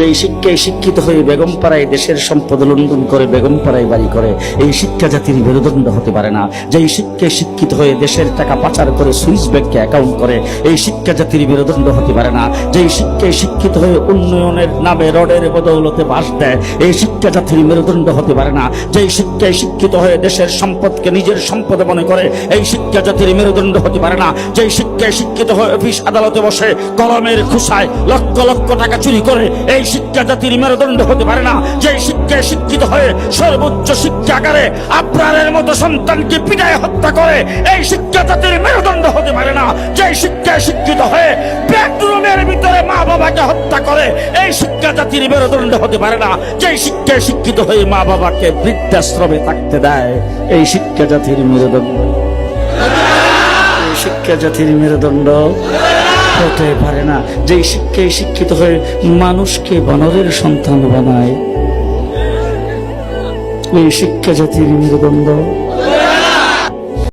যেই শিক্ষায় শিক্ষিত হয়ে বেগম পাড়ায় দেশের সম্পদ লুণ্ঠন করে, বেগম পাড়ায় বাড়ি করে, এই শিক্ষা জাতির মেরুদণ্ড হতে পারে না। যেই শিক্ষায় শিক্ষিত হয়ে দেশের টাকা পাচার করে সুইস ব্যাংকে অ্যাকাউন্ট করে, এই শিক্ষা জাতির মেরুদণ্ড হতে পারে না। যেই শিক্ষায় শিক্ষিত হয়ে উন্নয়নের নামে রডের বদৌলতে বাস দেয়, এই শিক্ষা জাতির মেরুদণ্ড হতে পারে না। যেই শিক্ষায় শিক্ষিত হয়ে দেশের সম্পদকে নিজের সম্পদ মনে করে, এই শিক্ষা জাতির মেরুদণ্ড হতে পারে না। যেই শিক্ষায় শিক্ষিত হয়ে অফিস আদালতে বসে, কলমের খুশায় লক্ষ লক্ষ টাকা চুরি করে, এই শিক্ষা জাতির মেরুদণ্ড হতে পারে না। যেই শিক্ষায় শিক্ষিত হয়ে সর্বোচ্চ শিক্ষাগারে আপনারের মতো সন্তানকে পিটায় হত্যা করে, এই শিক্ষা জাতির মেরুদণ্ড হতে পারে না। যেই শিক্ষায় শিক্ষিত হয়ে বেডরুমের ভিতরে মা বাবাকে হত্যা করে, এই শিক্ষা জাতির মেরুদণ্ড হতে পারে না। যেই শিক্ষায় শিক্ষিত হয়ে মা বাবাকে বৃদ্ধাশ্রমে থাকতে দেয়, এই শিক্ষা জাতির মেরুদণ্ড। এই শিক্ষা জাতির মেরুদণ্ড। হতে পারে না। যেই শিক্ষায় শিক্ষিত হয়ে মানুষকে বানরের সন্তান বানায়, এই শিক্ষা জাতির মেরুদণ্ড।